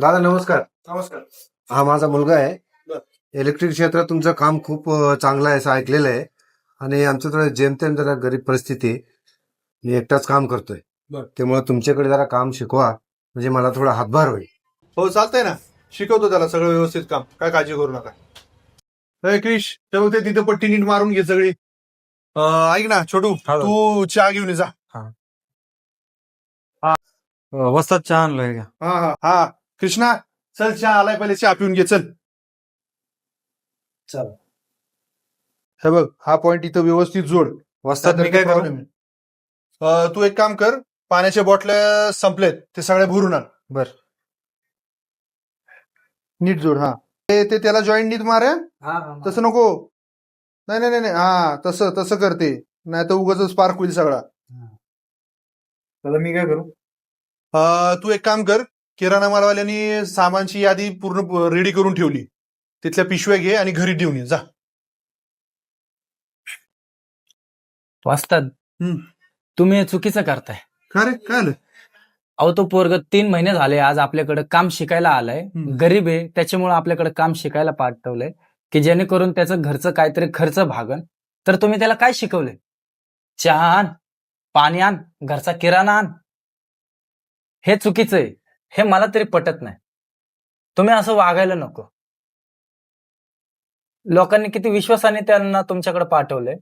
दादा नमस्कार. नमस्कार. हा माझा मुलगा आहे. बर. इलेक्ट्रिक क्षेत्रात तुमचं काम खूप चांगलं आहे असं ऐकलेलं आहे. आणि आमचं थोडं जेमतेम जरा गरीब परिस्थिती. मी एकटाच काम करतोय. बर. त्यामुळे तुमच्याकडे जरा काम शिकवा. म्हणजे मला थोडा हातभार होईल. हो चालतंय ना. शिकवतो त्याला सगळं व्यवस्थित काम. काय काळजी करू नका. अरे क्रिश ते तिथं पट्टी नीट मारून घे सगळी. ऐक ना छोटू. तू चहा घेऊन ये जा. वस्तात चहा आणलोय का? हा हा. हा. कृष्णा चल चहा आलाय पहिले चहा पिऊन घे चल. चल. हे बघ हा पॉइंट इथं व्यवस्थित जोड. वस्तात मी काय करू. अं, तू एक काम कर पाण्याच्या बॉटल्या संपलेत ते सगळे भरून आण. बर. नीट जोड हा. ते ते त्याला जॉईंट नीट मार हं? तसं नको. नाही नाही नाही नाही. हा तसं तसं करते नाही तर उगाच स्पार्क होईल सगळा. मी काय करू? अं, तू एक काम कर किराणा मालवाल्यांनी सामानची यादी पूर्ण रेडी करून ठेवली. तिथल्या पिशव्या घे आणि घरी देऊन ये. जा. वाचतात. हम्म. तुम्ही हे चुकीचं करताय. का रे? काय आलं? अहो तो पोरग तीन महिने झाले आज आपल्याकडे काम शिकायला आलाय. हम्म. गरीब आहे. त्याच्यामुळे आपल्याकडे काम शिकायला पाठवलंय. की जेणेकरून त्याचं घरचं काहीतरी खर्च भागन तर तुम्ही त्याला काय शिकवलंय? चहा आण पाणी आण घरचा किराणा आण. हे चुकीचं आहे. हे मला तरी पटत नाही. तुम्ही असं वागायला नको. लोकांनी किती विश्वासाने त्यांना तुमच्याकडे पाठवलंय.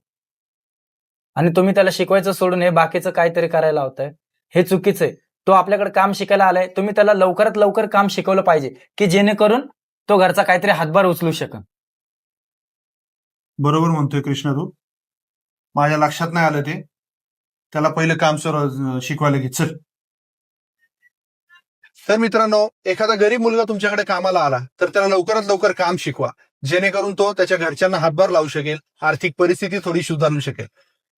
आणि तुम्ही त्याला शिकवायचं सोडून हे बाकीचं काहीतरी करायला होतंय हे चुकीचं आहे. तो आपल्याकडे काम शिकायला आलाय. तुम्ही त्याला लवकरात लवकर काम शिकवलं पाहिजे की जेणेकरून तो घरचा काहीतरी हातभार उचलू शकन बरोबर म्हणतोय कृष्ण तू. माझ्या लक्षात नाही आलं ते. त्याला पहिलं काम सर शिकवायला घे चल. तर मित्रांनो एखादा गरीब मुलगा तुमच्याकडे कामाला आला तर त्याला लवकरात लवकर काम शिकवा. जेणेकरून तो त्याच्या घरच्यांना हातभार लावू शकेल आर्थिक परिस्थिती थोडी सुधारू शकेल.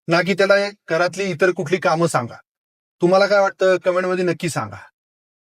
ना की त्याला घरातली इतर कुठली कामं सांगा. तुम्हाला काय वाटतं? कमेंटमध्ये नक्की सांगा.